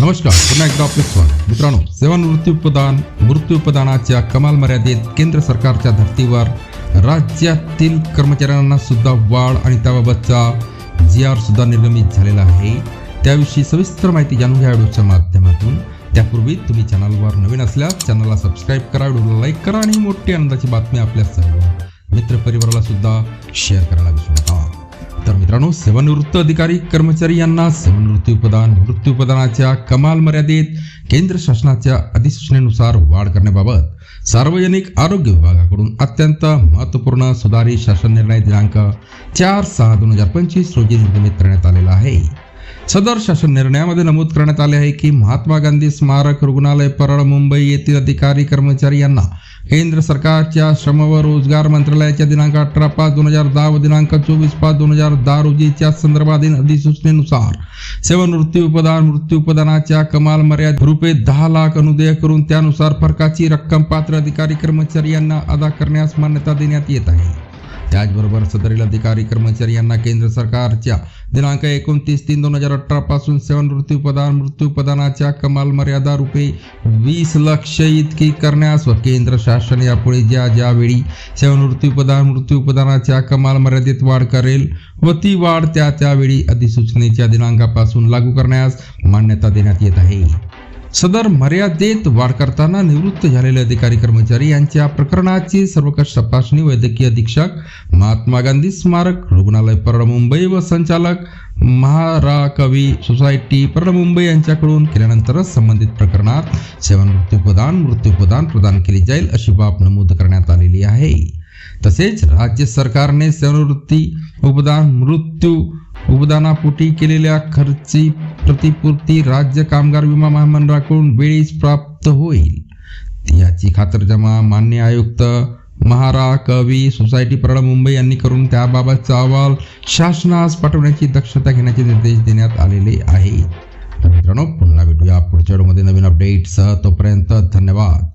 नमस्कार पुन्हा एकदा आपले स्वागत. मित्रांनो सेवानिवृत्ती उपदान मृत्यू उपदानाच्या कमाल मर्यादेत केंद्र सरकारच्या धर्तीवर राज्यातील कर्मचाऱ्यांना सुद्धा वाढ आणि त्याबाबतचा जी आर सुद्धा निर्गमित झालेला आहे. त्याविषयी सविस्तर माहिती जाणून घ्या व्हिडिओच्या माध्यमातून. त्यापूर्वी तुम्ही चॅनलवर नवीन असल्यास चॅनलला सबस्क्राईब करा व्हिडिओला लाईक करा आणि मोठी आनंदाची बातमी आपल्या सर्व मित्रपरिवाराला सुद्धा शेअर करायला विसरू नका. मित्रांनो सेवानिवृत्त अधिकारी कर्मचारी यांना सेवानिवृत्ती उपदान मृत्यू उपदानाच्या कमाल मर्यादेत केंद्र शासनाच्या अधिसूचनेनुसार वाढ करण्याबाबत सार्वजनिक आरोग्य विभागाकडून अत्यंत महत्त्वपूर्ण सुधारित शासन निर्णय दिनांक चार सहा दोन हजार पंचवीस रोजी निर्गमित करण्यात आलेला आहे. सदर शासन निर्णयामध्ये नमूद करण्यात आले आहे की महात्मा गांधी स्मारक रुग्णालय परळ मुंबई येथील अधिकारी कर्मचारी यांना केंद्र सरकारच्या श्रम व रोजगार मंत्रालयाच्या दिनांक अठरा पाच दोन हजार दहा व दिनांक चोवीस पाच दोन हजार दहा रोजीच्या संदर्भातील अधिसूचनेनुसार सेवानिवृत्ती उपदान मृत्यू उपदानाच्या कमाल मर्यादा रुपये दहा लाख अनुदेय करून त्यानुसार फरकाची रक्कम पात्र अधिकारी कर्मचारी यांना अदा करण्यास मान्यता देण्यात येत आहे. त्याचबरोबर सदरील अधिकारी कर्मचारी यांना केंद्र सरकारच्या दिनांक एकोणतीस तीन दोन हजार अठरा पासून सेवानिवृत्ती उपदान कमाल मर्यादा रुपये वीस लक्ष इतकी करण्यास व केंद्र शासन यापुढे ज्या ज्यावेळी सेवानिवृत्ती उपदान कमाल मर्यादेत वाढ करेल व ती वाढ त्या त्यावेळी अधिसूचनेच्या दिनांकापासून लागू करण्यास मान्यता देण्यात येत आहे. सदर मर्यादेत वाढ करताना निवृत्त झालेले अधिकारी कर्मचारी यांच्या प्रकरणाची सर्वकष तपासणी वैद्यकीय अधीक्षक महात्मा गांधी स्मारक रुग्णालय परळ मुंबई व संचालक महाराकवी सोसायटी परळ मुंबई यांच्याकडून केल्यानंतरच संबंधित प्रकरणात सेवानिवृत्ती प्रदान प्रदान केली जाईल अशी बाब नमूद करण्यात आलेली आहे. तसेच राज्य सरकारने सेवानिवृत्ती उपदान मृत्यू उपदानापोटी केलेल्या खर्ची प्रतिपूर्ती राज्य कामगार विमा महामंडळाकडून वेळीच प्राप्त होईल. याची खातरजमा मान्य आयुक्त महारा कवी सोसायटी परळ मुंबई यांनी करून त्याबाबतचा अहवाल शासनास पाठवण्याची दक्षता घेण्याचे निर्देश देण्यात आलेले आहेत. मित्रांनो पुन्हा भेटूया पुढच्या व्हिडिओमध्ये. नवीन अपडेटसह तोपर्यंत धन्यवाद.